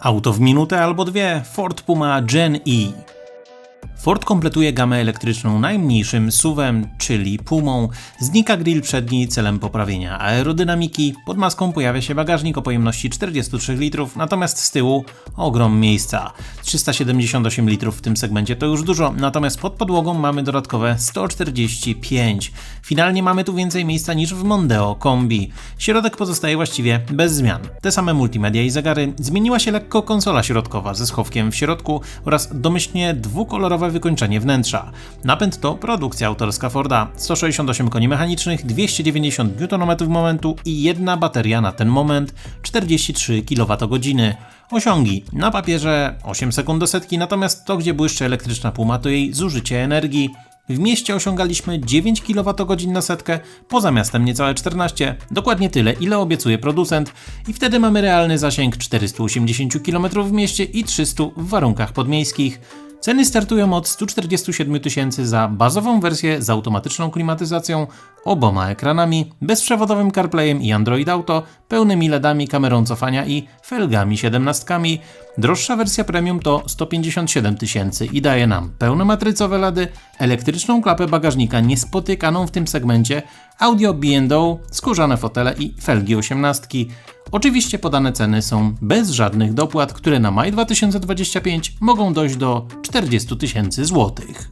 Auto w minutę albo dwie Ford Puma Gen E. Ford kompletuje gamę elektryczną najmniejszym SUV-em, czyli Pumą. Znika grill przedni celem poprawienia aerodynamiki. Pod maską pojawia się bagażnik o pojemności 43 litrów, natomiast z tyłu ogrom miejsca. 378 litrów w tym segmencie to już dużo, natomiast pod podłogą mamy dodatkowe 145. Finalnie mamy tu więcej miejsca niż w Mondeo Kombi. Środek pozostaje właściwie bez zmian. Te same multimedia i zegary. Zmieniła się lekko konsola środkowa ze schowkiem w środku oraz domyślnie dwukolorowe wykończenie wnętrza. Napęd to produkcja autorska Forda. 168 koni mechanicznych, 290 Nm momentu i jedna bateria na ten moment 43 kWh. Osiągi. Na papierze 8 sekund do setki, natomiast to, gdzie błyszczy elektryczna Puma, to jej zużycie energii. W mieście osiągaliśmy 9 kWh na setkę, poza miastem niecałe 14, dokładnie tyle, ile obiecuje producent, i wtedy mamy realny zasięg 480 km w mieście i 300 w warunkach podmiejskich. Ceny startują od 147 tysięcy za bazową wersję z automatyczną klimatyzacją, oboma ekranami, bezprzewodowym CarPlayem i Android Auto, pełnymi LEDami, kamerą cofania i felgami 17. Droższa wersja premium to 157 tysięcy i daje nam pełne matrycowe LEDy, elektryczną klapę bagażnika niespotykaną w tym segmencie, audio B&O, skórzane fotele i felgi 18. Oczywiście podane ceny są bez żadnych dopłat, które na maj 2025 mogą dojść do 40 tysięcy złotych.